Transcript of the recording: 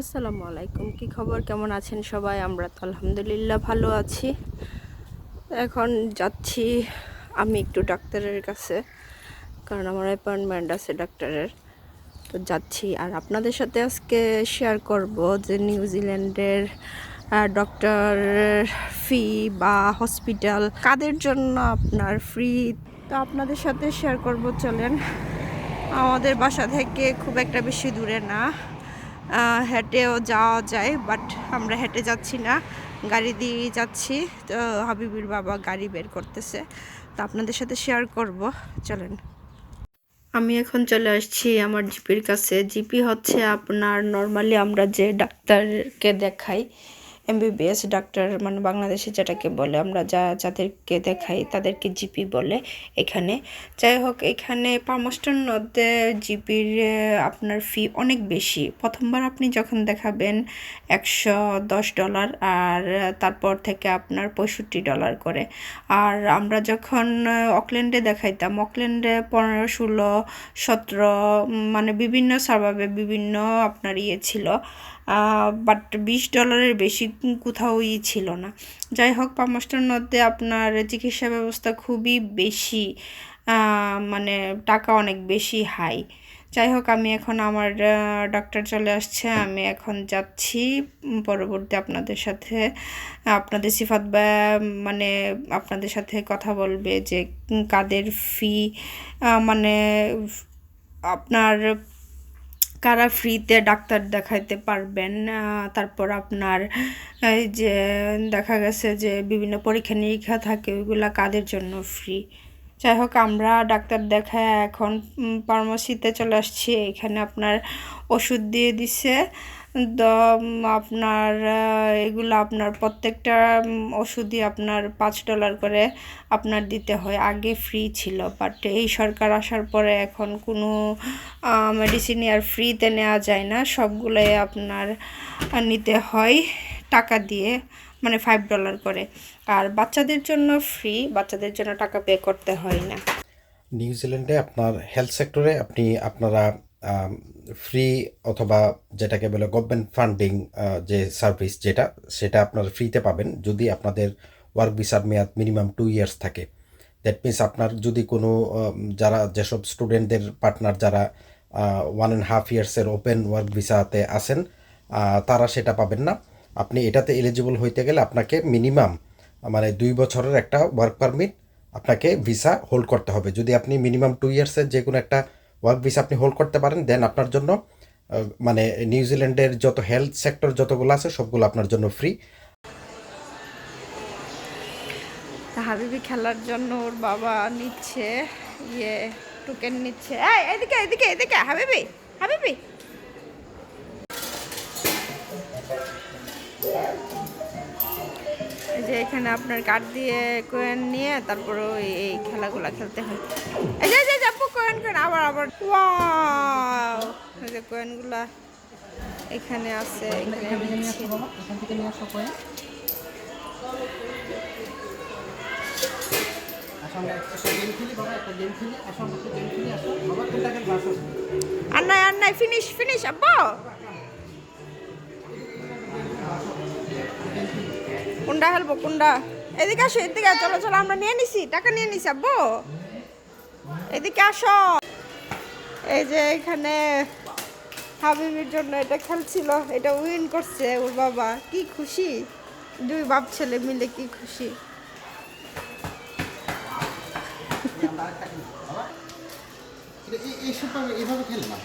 আসসালামু আলাইকুম। কি খবর? কেমন আছেন সবাই? আমরা তো আলহামদুলিল্লাহ ভালো আছি। এখন যাচ্ছি আমি একটু ডাক্তারের কাছে, কারণ আমার অ্যাপয়েন্টমেন্ট আছে ডাক্তারের। তো যাচ্ছি, আর আপনাদের সাথে আজকে শেয়ার করব যে নিউজিল্যান্ডের ডক্টর ফি বা হসপিটাল কাদের জন্য আপনার ফ্রি তো আপনাদের সাথে শেয়ার করব, চলেন। আমাদের বাসা থেকে খুব একটা বেশি দূরে না। হেঁটেও যাওয়া যায় বাট আমরা হেঁটে যাচ্ছি না। গাড়ি দিয়ে যাচ্ছি। তো হাবিবির বাবা গাড়ি বের করতেছে। তো আপনাদের সাথে শেয়ার করব। চলেন। আমি এখন চলে আসছি আমার জিপির কাছে। জিপি হচ্ছে আপনার নর্মালি আমরা যে ডাক্তারকে দেখাই এমবিবিএস ডাক্তার মানে বাংলাদেশে যেটাকে বলে, আমরা যা যাদেরকে দেখাই তাদেরকে জিপি বলে এখানে। যাই হোক, এখানে পামস্টার নদে জিপির আপনার ফি অনেক বেশি। প্রথমবার আপনি যখন দেখাবেন একশো দশ ডলার আর তারপর থেকে আপনার পঁয়ষট্টি ডলার করে। আর আমরা যখন অকল্যান্ডে দেখাইতাম, অকল্যান্ডে পনেরো, ষোলো, সতেরো মানে বিভিন্ন সার্ভাবে বিভিন্ন আপনার ইয়ে ছিল। বাট বিশ ডলারের বেশি কোথাওই ছিল না। যাই হোক, পামস্টার মধ্যে আপনার চিকিৎসা ব্যবস্থা খুবই বেশি মানে টাকা অনেক বেশি হাই যাই হোক, আমি এখন আমার ডাক্তার চলে আসছে। আমি এখন যাচ্ছি। পরবর্তী আপনাদের সাথে, আপনাদের সিফাত বা মানে আপনাদের সাথে কথা বলবে যে কাদের ফি মানে আপনার কারা ফ্রিতে ডাক্তার দেখাইতে পারবেন তারপর আপনার, এই যে দেখা গেছে যে বিভিন্ন পরীক্ষা নিরীক্ষা থাকে, ওইগুলা কাদের জন্য ফ্রি যাই হোক, আমরা ডাক্তার দেখায় এখন ফার্মাসিতে চলে আসছি। এখানে আপনার ওষুধ দিয়ে দিছে। উম, আপনার এগুলো আপনার প্রত্যেকটা ওষুধই আপনার পাঁচ ডলার করে আপনার দিতে হয়। আগে ফ্রি ছিল বাট এই সরকার আসার পরে এখন কোনো মেডিসিনই আর ফ্রিতে নেওয়া যায় না। সবগুলোই আপনার নিতে হয় টাকা দিয়ে মানে ফাইভ ডলার করে। আর বাচ্চাদের জন্য ফ্রি বাচ্চাদের জন্য টাকা পে করতে হয় না। নিউজিল্যান্ডে আপনার হেলথ সেক্টরে আপনি আপনারা ফ্রি অথবা যেটাকে বলে গভর্নমেন্ট ফান্ডিং যে সার্ভিস যেটা, সেটা আপনারা ফ্রিতে পাবেন যদি আপনাদের ওয়ার্ক ভিসার মেয়াদ মিনিমাম টু ইয়ার্স থাকে। দ্যাট মিনস আপনার যদি কোনো যারা যেসব স্টুডেন্টদের পার্টনার যারা ওয়ান অ্যান্ড হাফ ইয়ার্সের ওপেন ওয়ার্ক ভিসাতে আসেন তারা সেটা পাবেন না। আপনি এটাতে এলিজিবল হইতে গেলে আপনাকে মিনিমাম মানে দুই বছরের একটা ওয়ার্ক পারমিট আপনাকে ভিসা হোল্ড করতে হবে। যদি আপনি মিনিমাম টু ইয়ার্সের যে কোনো একটা ওয়ার্ক ভিসা আপনি হোল্ড করতে পারেন দেন আপনার জন্য মানে নিউজিল্যান্ডের যত হেলথ সেক্টর যতগুলো আছে, সবগুলো আপনার জন্য ফ্রি হাবিবি খেলার জন্য ওর বাবা নিচ্ছে ইয়ে টোকেন নিচ্ছে। এদিকে এদিকে এদিকে, হাবিবি হাবিবি। যে এখানে আপনার কার্ড দিয়ে কোয়েন নিয়ে তারপর এই খেলাগুলা খেলতে হয়। এই যে কোয়েন কোয়েন এখানে আছে ফিনিশ ফিনিশ এদিকে আসো, এদিকে চলো চলো, আমরা নিয়ে নিছি, টাকা নিয়ে নিছি, আব্বু। এদিকে আসো এই যে এখানে হাবিবির জন্য এটা খেলছিল এটা উইন করছে ওর বাবা কি খুশি দুই বাপ ছেলে মিলে কি খুশি এইসব এইভাবে খেলে না